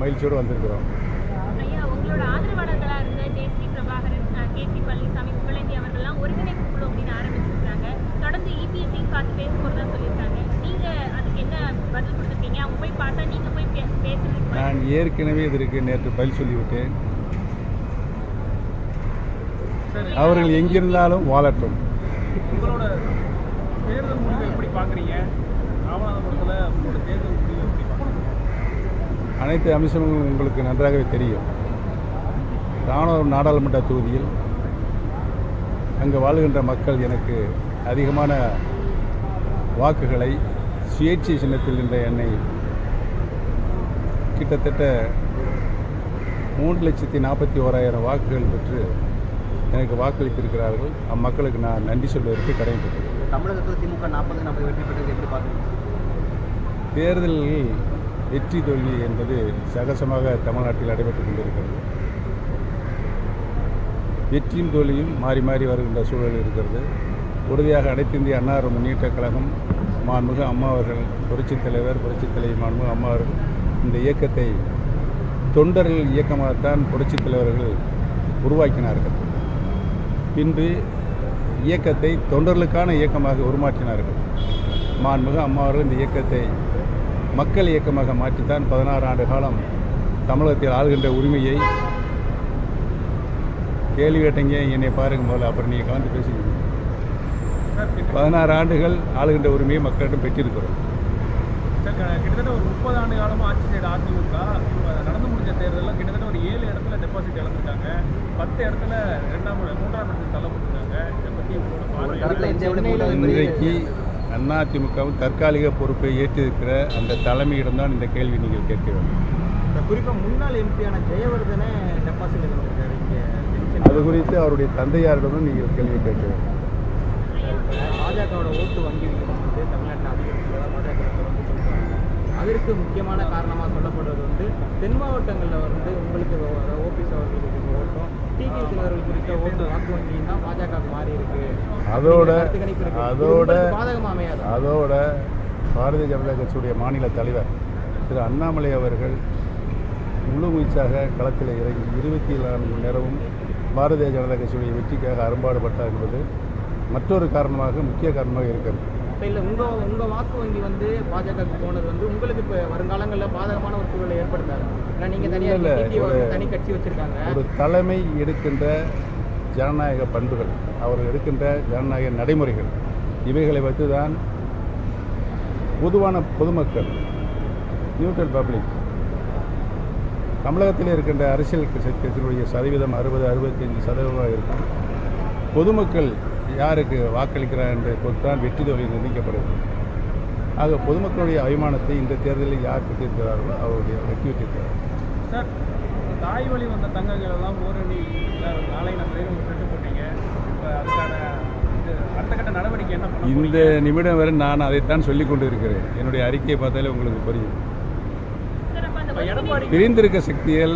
மகிழ்ச்சியோடு வந்திருக்கிறோம். ஐயா உங்களோட ஆதரவாளர்களா இருந்த ஜெயஸ்ரீ பிரபாகரன் அஹ், கே சி பழனிசாமி புகழேந்தி அவர்கள்லாம் ஒருங்கிணைப்பு குழு அப்படின்னு ஆரம்பிச்சிருக்காங்க. தொடர்ந்து இபிஎஸ்சியும் பார்த்து பேச போறதா சொல்லியிருக்காங்க. நீங்க அதுக்கு என்ன பதில் கொடுத்துருக்கீங்க? அவங்க போய் பார்த்தா நீங்க போய் பே- பேசுறதுக்கு நான் ஏற்கனவே இதற்கு நேற்று பதில் சொல்லிவிட்டேன். அவர்கள் எங்கிருந்தாலும் வாழட்டும். உங்களோட தேர்தல் முடிவை எப்படி பார்க்குறீங்க? ராமநாதபுரத்தில் உங்களோட தேர்தல் அனைத்து அம்சங்களும் உங்களுக்கு நன்றாகவே தெரியும். ராணுவம் நாடாளுமன்ற தொகுதியில் அங்கு வாழ்கின்ற மக்கள் எனக்கு அதிகமான வாக்குகளை சுயேட்சை சின்னத்தில் என்ற என்னை கிட்டத்தட்ட மூன்று லட்சத்தி நாற்பத்தி ஓராயிரம் வாக்குகள் பெற்று எனக்கு வாக்களித்திருக்கிறார்கள். அம்மக்களுக்கு நான் நன்றி சொல்வதற்கு கடமைப்பட்டிருக்கிறேன். தமிழகத்தில் திமுக நாற்பது நாற்பது வெற்றி பெற்றது எப்படி பார்க்குறீங்க? தேர்தலில் வெற்றி தோல்வி என்பது சகசமாக தமிழ்நாட்டில் நடைபெற்றுக் கொண்டிருக்கிறது. வெற்றியும் தோல்வியும் மாறி மாறி வருகின்ற சூழல் இருக்கிறது. உறுதியாக அனைத்து இந்திய அன்னார முன்னேற்ற கழகம் மாண்புமிகு அம்மா அவர்கள் புரட்சித் தலைவர் புரட்சித் தலைவர் மாண்புமிகு அம்மா அவர்கள் இந்த இயக்கத்தை தொண்டர்கள் இயக்கமாகத்தான் புரட்சித் தலைவர்கள் உருவாக்கினார்கள். பின்பு இயக்கத்தை தொண்டர்களுக்கான இயக்கமாக உருமாற்றினார்கள். மாண்புமிகு அம்மா அவர்கள் இந்த இயக்கத்தை மக்கள் இயக்கமாக மாற்றித்தான் பதினாறு ஆண்டு காலம் தமிழகத்தில் ஆளுகின்ற உரிமையை கேள்வி கேட்டீங்க என்னை பாருங்க முதல்ல. அப்புறம் நீங்கள் கலந்து பேசுங்க பதினாறு ஆண்டுகள் ஆளுகின்ற உரிமையை மக்களிடம் பெற்றிருக்கிறோம். கிட்டத்தட்ட ஒரு முப்பது ஆண்டு காலமாக ஆட்சி செய்த அதிமுக நடந்து முடிஞ்ச தேர்தலில் கிட்டத்தட்ட ஒரு ஏழு இடத்துல டெபாசிட் இழந்துட்டாங்க. பத்து இடத்துல ரெண்டாம் மூன்றாம் இடத்துக்கு தள்ளப்பட்டிருக்காங்க. இதை பற்றி உங்களோட பார்வை இன்றைக்கு அதிமுகவும் தற்காலிக பொறுப்பை ஏற்றிருக்கிற அந்த தலைமையிடம்தான் இந்த கேள்வி நீங்கள் கேட்க வேண்டும் குறிப்பாக முன்னாள் எம்பியான ஜெயவர்தனை டெபாசிட் இங்கே அது குறித்து அவருடைய தந்தையாரிடமும் நீங்கள் கேள்வி கேட்க வேண்டும் பாஜகவோட ஓட்டு வங்கி வந்து தமிழ்நாட்டில் அதிகரிக்கிறதா பாஜக அதற்கு முக்கியமான காரணமாக சொல்லப்படுவது வந்து தென் மாவட்டங்களில் வந்து உங்களுக்கு ஓபிஎஸ் அவர்களுக்கு ஓட்டும். அவர்கள் குறித்த ஓட்டு வாக்கு வங்கியும் தான் பாஜக மாறி இருக்கு. அதோட அதோட பாதகமா அமையாது. அதோட பாரதிய ஜனதா கட்சியுடைய மாநில தலைவர் திரு அண்ணாமலை அவர்கள் முழு மூச்சாக களத்தில் இறங்கி இருபத்தி நான்கு மணி நேரமும் பாரதிய ஜனதா கட்சியுடைய வெற்றிக்காக அரும்பாடுபட்டார் என்பது மற்றொரு காரணமாக முக்கிய காரணமாக இருக்கிறது இப்போ இல்லை உங்கள் உங்கள் வாக்கு வங்கி வந்து பாஜகவுக்கு போனது வந்து உங்களுக்கு இப்போ வருங்காலங்களில் பாதகமான ஒரு சூழலை ஏற்படுத்தாது ஏன்னா நீங்கள் இல்ல, இல்ல. தனியாக ஒரு- தனி கட்சி வச்சுருக்காங்க ஒரு தலைமை எடுக்கின்ற ஜனநாயக பண்புகள் அவர் எடுக்கின்ற ஜனநாயக நடைமுறைகள் இவைகளை வைத்து தான் பொதுவான பொதுமக்கள் நியூட்ரல் பப்ளிக் தமிழகத்தில் இருக்கின்ற அரசியல் கட்சிகளுடைய சதவீதம் அறுபது அறுபத்தைந்து சதவீதமாக இருக்கும் பொதுமக்கள் யாருக்கு வாக்களிக்கிறார் என்ற பொறுத்தான் வெற்றி தோல்வி நிர்ணயிக்கப்படுது ஆக பொதுமக்களுடைய அபிமானத்தை இந்த தேர்தலில் யார் பெற்றிருக்கிறார்களோ அவருடைய வெற்றி பெற்றிருக்கிறார் சார் தாய் வழி வந்த தங்கங்கள் எல்லாம் ஓரணி நாளை நம்ம செட்டு போட்டீங்க. இப்போ அதுக்கான அடுத்த கட்ட நடவடிக்கை என்ன இந்த? நிமிடம் வரை நான் அதைத்தான் சொல்லிக் கொண்டு இருக்கிறேன் என்னுடைய அறிக்கையை பார்த்தாலே உங்களுக்கு புரியும். பிரிந்திருக்க சக்திகள்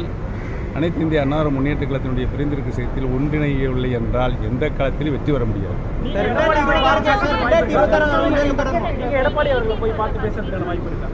அனைத்து இந்திய அன்னார முன்னேற்ற கழகத்தினுடைய பிரிந்திருக்க சக்தியில் ஒன்றிணையவில்லை என்றால் எந்த காலத்திலும் வெற்றி வர முடியாது. எடப்பாடி அவர்களை போய் பார்த்து பேசுறதுக்கான வாய்ப்பு இருக்கா?